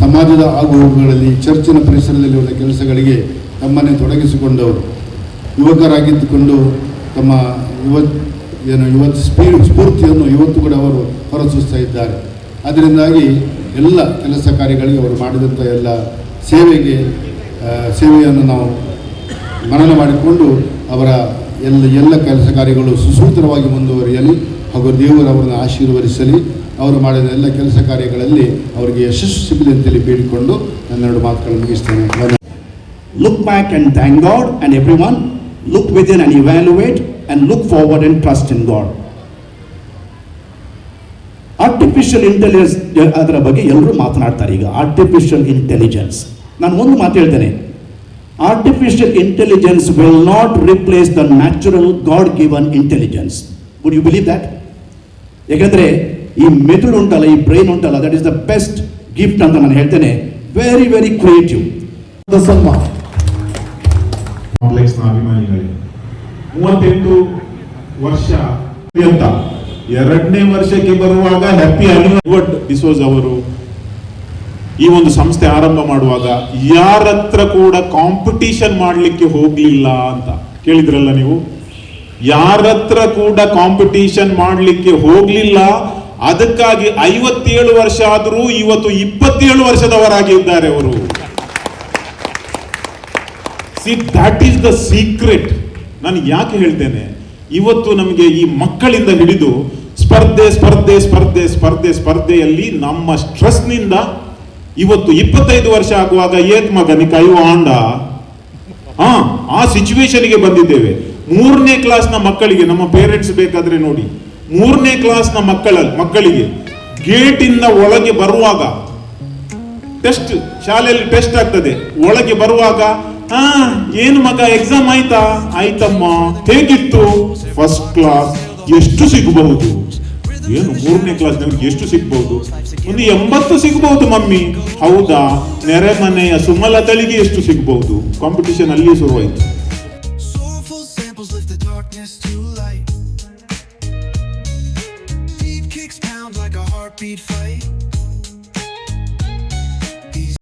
ಸಮಾಜದ ಆಗುಹೋಗುಗಳಲ್ಲಿ, ಚರ್ಚಿನ ಪರಿಸರದಲ್ಲಿರುವ ಕೆಲಸಗಳಿಗೆ ತಮ್ಮನ್ನೇ ತೊಡಗಿಸಿಕೊಂಡವರು. ಯುವಕರಾಗಿದ್ದುಕೊಂಡು ತಮ್ಮ ಯುವ, ಏನು, ಯುವ ಸ್ಪೀ ಸ್ಫೂರ್ತಿಯನ್ನು ಇವತ್ತು ಕೂಡ ಅವರು ಹೊರಸೂಸ್ತಾ ಇದ್ದಾರೆ. ಅದರಿಂದಾಗಿ ಎಲ್ಲ ಕೆಲಸ ಕಾರ್ಯಗಳಿಗೆ ಅವರು ಮಾಡಿದಂಥ ಎಲ್ಲ ಸೇವೆಗೆ ಸೇವೆಯನ್ನು ನಾವು ಮನನ ಮಾಡಿಕೊಂಡು ಅವರ ಎಲ್ಲ ಎಲ್ಲ ಕೆಲಸ ಕಾರ್ಯಗಳು ಸುಸೂತ್ರವಾಗಿ ಮುಂದುವರಿಯಲಿ ಹಾಗೂ ದೇವರು ಅವರನ್ನು ಆಶೀರ್ವದಿಸಲಿ. ಅವರು ಮಾಡಿದ ಎಲ್ಲ ಕೆಲಸ ಕಾರ್ಯಗಳಲ್ಲಿ ಅವರಿಗೆ ಯಶಸ್ಸು ಸಿಗಲಿ ಅಂತೇಳಿ ಬೇಡಿಕೊಂಡು ನನ್ನೆರಡು ಮಾತುಗಳನ್ನು ಮುಗಿಸ್ತೇನೆ. Look back and thank God and everyone look within and evaluate and look forward and trust in God artificial intelligence ಅದರ ಬಗ್ಗೆ ಎಲ್ಲರೂ ಮಾತನಾಡ್ತಾರೆ ಈಗ. ಆರ್ಟಿಫಿಷಿಯಲ್ ಇಂಟೆಲಿಜೆನ್ಸ್ ನಾನು ಒಂದು ಮಾತು ಹೇಳ್ತೇನೆ. Artificial intelligence will not replace the natural god given intelligence would you believe that ಯಾಕಂದ್ರೆ ಈ ಮೆದುಳು ಉಂಟಲ್ಲ ಈ ಬ್ರೈನ್ ಉಂಟಲ್ಲ that is the best gift ಅಂತ ನಾನು ಹೇಳ್ತೇನೆ. ವೆರಿ ವೆರಿ ಕ್ರಿಯೇಟಿವ್ ಕಾಂಪ್ಲೆಕ್ಸ್ನ ಅಭಿಮಾನಿಗಳೇ ಮೂವತ್ತೆಂಟು ವರ್ಷ ಅಂತ. ಎರಡನೇ ವರ್ಷಕ್ಕೆ ಬರುವಾಗ ಹ್ಯಾಪಿ ದಿಸ್ ಡಿಸೋಜ್ ಅವರು ಈ ಒಂದು ಸಂಸ್ಥೆ ಆರಂಭ ಮಾಡುವಾಗ ಯಾರತ್ರ ಕೂಡ ಕಾಂಪಿಟೀಷನ್ ಮಾಡಲಿಕ್ಕೆ ಹೋಗ್ಲಿಲ್ಲ ಅಂತ. ಕೇಳಿದ್ರಲ್ಲ ನೀವು? ಯಾರತ್ರ ಕೂಡ ಕಾಂಪಿಟೀಷನ್ ಮಾಡಲಿಕ್ಕೆ ಹೋಗ್ಲಿಲ್ಲ ಅದಕ್ಕಾಗಿ ಐವತ್ತೇಳು ವರ್ಷ ಆದರೂ ಇವತ್ತು ಇಪ್ಪತ್ತೇಳು ವರ್ಷದವರಾಗಿದ್ದಾರೆ ಅವರು. See that is the secret ನಾನು ಯಾಕೆ ಹೇಳ್ತೇನೆ? ಇವತ್ತು ನಮಗೆ ಈ ಮಕ್ಕಳಿಂದ ಹಿಡಿದು ಸ್ಪರ್ಧೆ ಸ್ಪರ್ಧೆ ಸ್ಪರ್ಧೆ ಸ್ಪರ್ಧೆ, ಸ್ಪರ್ಧೆಯಲ್ಲಿ ನಮ್ಮ ಸ್ಟ್ರೆಸ್ನಿಂದ ಇವತ್ತು ಇಪ್ಪತ್ತೈದು ವರ್ಷ ಆಗುವಾಗ ಏತ್ ಮಗನಿ ಕೈವ ಆಂಡ. ಹಾ, ಆ ಸಿಚುವೇಶನ್ಗೆ ಬಂದಿದ್ದೇವೆ. ಮೂರನೇ ಕ್ಲಾಸ್ನ ಮಕ್ಕಳಿಗೆ ನಮ್ಮ ಪೇರೆಂಟ್ಸ್ ಬೇಕಾದ್ರೆ ನೋಡಿ. ಮೂರನೇ ಕ್ಲಾಸ್ನ ಮಕ್ಕಳ ಮಕ್ಕಳಿಗೆ ಗೇಟಿಂದ ಒಳಗೆ ಬರುವಾಗ ಟೆಸ್ಟ್ ಶಾಲೆಯಲ್ಲಿ ಟೆಸ್ಟ್ ಆಗ್ತದೆ. ಒಳಗೆ ಬರುವಾಗ, ಹಾ, ಏನು ಮಗ ಎಕ್ಸಾಮ್ ಆಯ್ತಾ? ಆಯ್ತಮ್ಮ, ಹೇಗಿತ್ತು? ಫಸ್ಟ್ ಕ್ಲಾಸ್ ಎಷ್ಟು ಸಿಗಬಹುದು? ಏನು, ಮೂರನೇ ಕ್ಲಾಸ್ ಎಷ್ಟು ಸಿಗಬಹುದು? ಒಂದು ಎಂಬತ್ತು ಸಿಗಬಹುದು, ಮಮ್ಮಿ. ಹೌದಾ? ನೆರೆಮನೆಯ ಸುಮಲತಳಿಗೆ ಎಷ್ಟು ಸಿಗಬಹುದು? ಕಾಂಪಿಟಿಷನ್ ಅಲ್ಲಿ ಶುರುವಾಯ್ತು. Heartbeat fight.